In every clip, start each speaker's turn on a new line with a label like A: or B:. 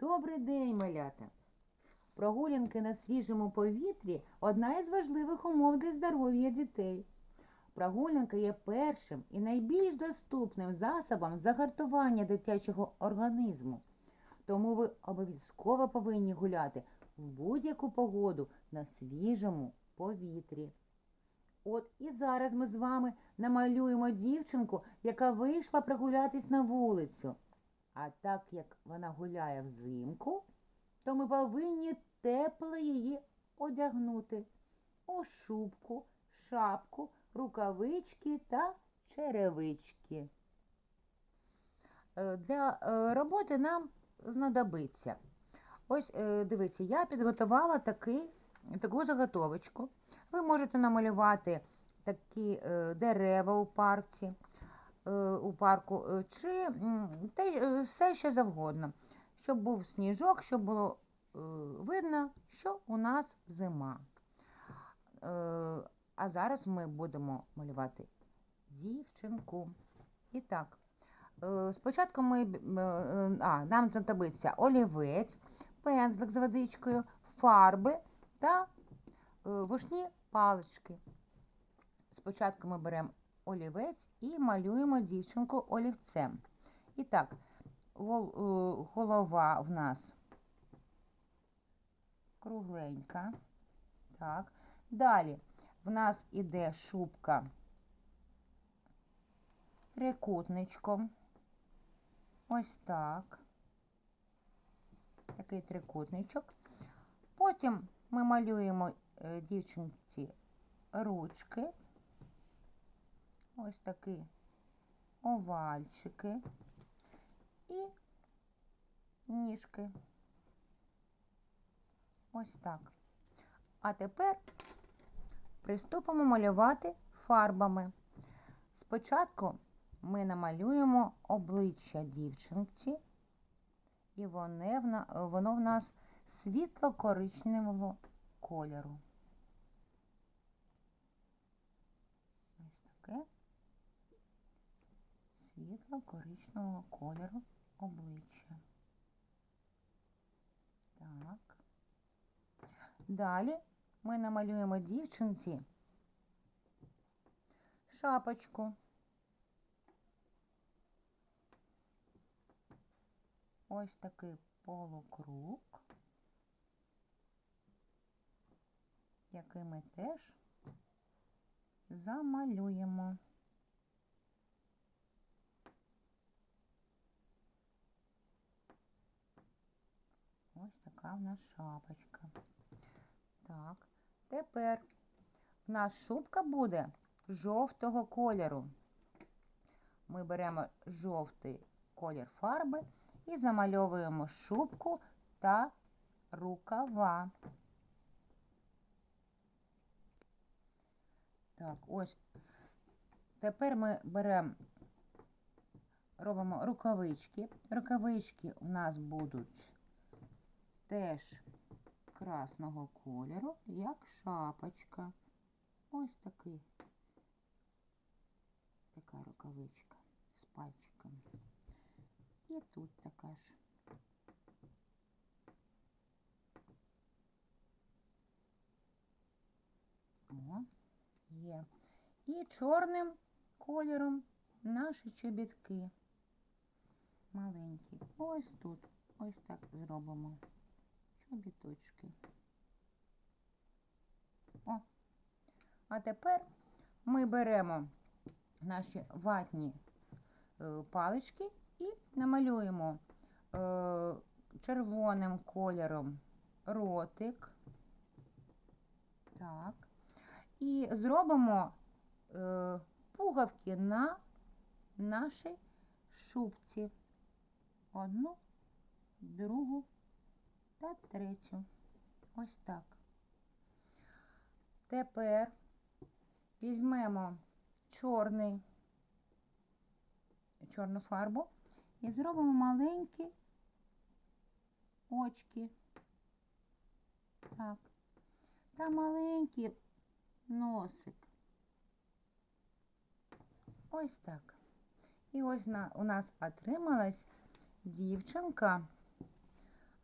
A: Добрий день, малята! Прогулянки на свіжому повітрі одна із важливих умов для здоров'я дітей. Прогулянка є першим і найбільш доступним засобом загартування дитячого організму. Тому ви обов'язково повинні гуляти в будь-яку погоду на свіжому повітрі. От і зараз ми з вами намалюємо дівчинку, яка вийшла прогулятись на вулицю. А так як вона гуляє взимку, то ми повинні тепло її одягнути у шубку, шапку, рукавички та черевички. Е, Для е, роботи нам знадобиться. Ось е, дивіться, я підготувала такий, таку заготовочку. Ви можете намалювати такі дерева у парці, у парку, е, чи те, е, все що завгодно, щоб був сніжок, щоб було е, видно, що у нас зима. Е, А зараз ми будемо малювати дівчинку. І так, е, спочатку ми, е, а, нам знадобиться олівець, пензлик з водичкою, фарби та е, вушні палички. Спочатку ми беремо олівець і малюємо дівчинку олівцем. І так, е, голова в нас кругленька. Так. Далі в нас іде шубка трикутничком. Ось так. Такий трикутничок. Потім ми малюємо е, дівчинці ручки. Ось такі овальчики і ніжки. Ось так. А тепер приступимо малювати фарбами. Спочатку ми намалюємо обличчя дівчинці, і воно в, нас світло-коричневого кольору. Ось таке світло-коричневого кольору обличчя. Так. Далі ми намалюємо дівчинці шапочку. Ось такий полукруг, який ми теж замалюємо. Ось така в нас шапочка. Так, тепер в нас шубка буде жовтого кольору. Ми беремо жовтий колір фарби і замальовуємо шубку та рукава. Так, ось. Тепер ми беремо, робимо рукавички. Рукавички у нас будуть теж красного кольору, як шапочка. Ось такий. Така рукавичка з пальчиками. І тут така ж. О, є. І чорним кольором наші чобітки. Маленькі. Ось тут. Ось так зробимо. Чобіточки. О. А тепер ми беремо наші ватні е, палички і намалюємо е, червоним кольором ротик. Так. І зробимо е, пугавки на нашій шубці. Одну, другу та третю. Ось так. Тепер візьмемо чорний, чорну фарбу і зробимо маленькі очки. Так. Та маленький носик. Ось так. І ось на, у нас отрималась дівчинка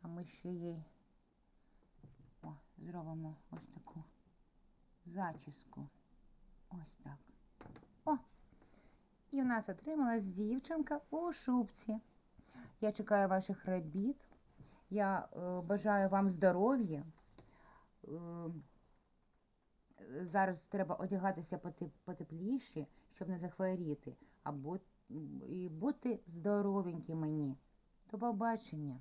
A: А ми ще їй о, зробимо ось таку зачіску. Ось так. О! І в нас отрималась дівчинка у шубці. Я чекаю ваших робіт. Я е, бажаю вам здоров'я. Е, зараз треба одягатися потепліше, щоб не захворіти, а бу- і бути здоровенькі мені. До побачення.